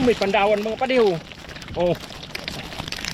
May pandawan mga padiho. Oh.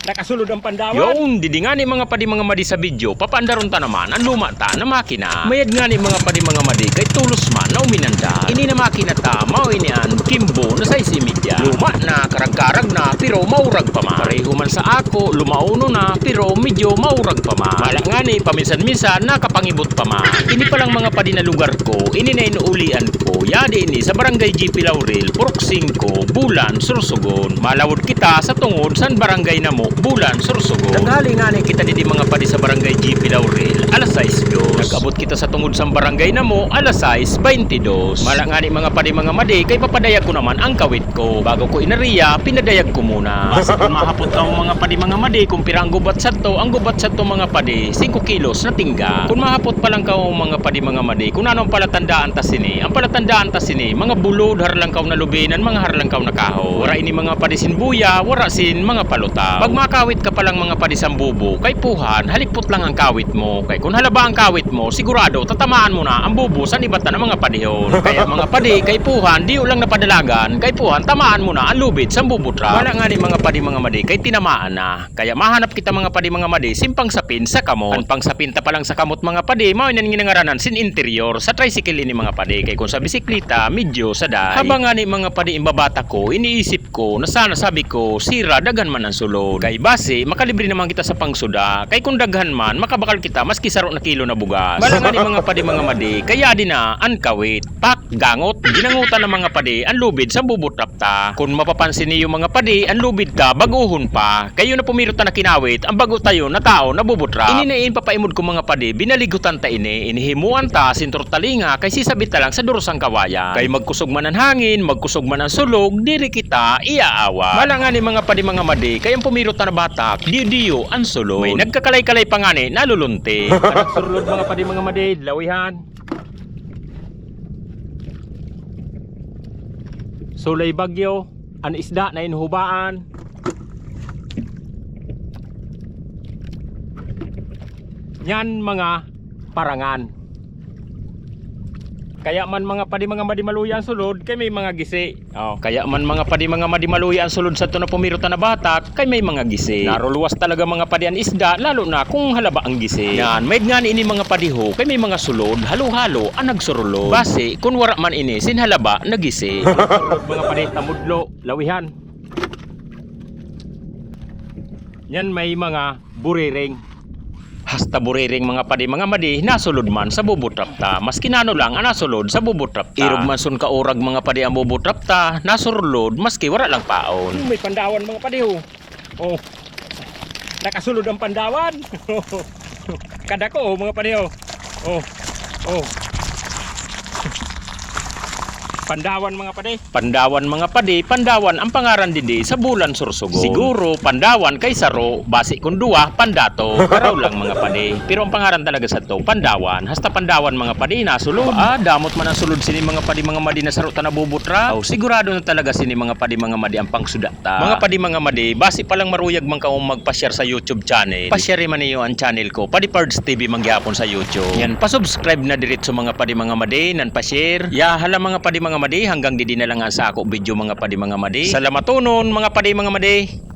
Nakasulod ang pandawan. Yung didi nga ni mga padi mga madi sa video, papandaron ta naman ang luma ta na makina. Mayad nga ni mga padi mga madi kay tulos man na uminanda. Ini na makina ta, mao inian, kimbo na sa isimidya. Luma na, karag-karag na, pero maurag pa ma. Pareho man sa ako, lumauno na, pero medyo maurag pa ma. Nga ni, paminsan-minsan, nakapangibot pa ma. Ini palang mga padi na lugar ko, ini na inuulian ko. Yadi ini sa barangay GP Laurel, Purok 5, Bulan, Sursogon. Malawod kita sa tungod san barangay na mo, Bulan, Sursogon. Naghali nga ni kita didi mga padi sa barangay GP Laurel, alas 6 dos. Nagabot kita sa tungod sa barangay na mo, alas 6, 22. Mala nga ni mga padi mga madi, kay papadayag ko naman ang kawit ko. Bago ko inariya, pinadayag ko muna. Basta kung mahapot ka mga padi mga madi, kung pira ang gubat sa to, ang gubat sa to mga padi, 5 kilos na tingga. Kung mahapot pa lang ka mga padi mga madi, kung ano ang palatandaan ta sini, ang palatandaan ta sini, mga bulod, harlang kaw na lubinan, mga harlang kaw na kaho. Wara ini mga padi sin buya, wara sin mga paluta. Pag makawit ka pa lang mga padi sa bubo, kay puhan, halikpot lang ang kawit mo. Kay kung halaba ang kawit mo, sigurado tatamaan mo na ang bubo sa ibatan ng mga padihon. Kaya mga padi, kay puhan, di lang napadalagan, kay puhan, tamaan mo na ang lubid sa bubutra. Wala nga ni mga padi mga madi, kay tinamaan na. Kaya mahanap kita mga padi mga madi, simpang sapin sa kamot. Ang pang sapinta pa lang sa kamot mga padi, mao nan ginangaranan sin interior sa tricycle ini mga padi. Kay kung sa bisikleta, medyo sa day. Habang nga ni mga padi imbabata ko, iniisip ko na sana sabi ko, sira dagan man ang sulod. Kay base, makalibre naman kita sa pangsuda. Kay kung daghan man, makabakal kita maski saro na kilo na bugas. Wala nga ni mga padi mga madi, kaya di na ang kawit, pak, gangot, ginangutan ng mga padi, ang lubid sa bubutrap ta. Kung mapapansin niyo mga padi, ang lubid ta, baguhon pa. Kayo na pumirot na kinawit, ang bago tayo na tao na bubutrap. Ininain papaimod ko mga padi, binaligutan ta ini, inihimuan ta, sintor talinga, kay sisabit ta lang sa durusang kawayan. Kay magkusog man ang hangin, magkusog man ang sulog, diri kita iaawa. Malangan ni mga padi mga madi, kay ang pumirot na batak, diyo-diyo ang sulod. May nagkakalay-kalay pa nga ni, nalulunti. Anak surlod mga padi mga madi, lawihan. Sulay bagyo, an isda na inhubaan. Yan mga parangan. Kaya man mga padi mga madimaluya ang sulod, kay may mga gisi. Oh, kaya man mga padi mga madimaluya ang sulod sa to na pumirot na batak, kay may mga gisi. Naruluwas talaga mga padi ang isda, lalo na kung halaba ang gisi. Yan, may nga ini mga padiho, kay may mga sulod, halo-halo ang nagsurulod. Base, kung wara man ini, sin halaba, nagisi. Mga padi, tamudlo, lawihan. Yan may mga buriring. Hasta buriring mga padi mga madi nasulod man sa bubutrap ta. Maski nano lang ang nasulod sa bubutrap ta. Irog man sun ka orag mga padi ang bubutrap ta, nasurlod maski wala lang paon. Hmm, may pandawan mga padiho. Oh. Nakasulod ang pandawan. Kada ko mga padiho. Oh. Oh. Pandawan mga padi. Pandawan mga padi, Pandawan ang pangaran din sa bulan Sursugon. Siguro Pandawan kay Saro, basi kun duwa Pandato, karaw lang mga padi. Pero ang pangaran talaga sa to Pandawan, hasta Pandawan mga padi nasulod. Ah, damot man ang sulod sini mga padi mga madi na saro ta nabubutra. Oh, sigurado na talaga sini mga padi mga madi ang pangsudata. Mga padi mga madi, basi pa lang maruyag man ka magpa-share sa YouTube channel. Pa-share man niyo ang channel ko, Padi Pards TV mangyapon sa YouTube. Yan, pa-subscribe na diretso mga padi mga madi, nan pa-share. Ya, hala mga padi mga madi, hanggang didi na lang ang sa ako video mga padi mga madi. Salamatunon mga padi mga madi.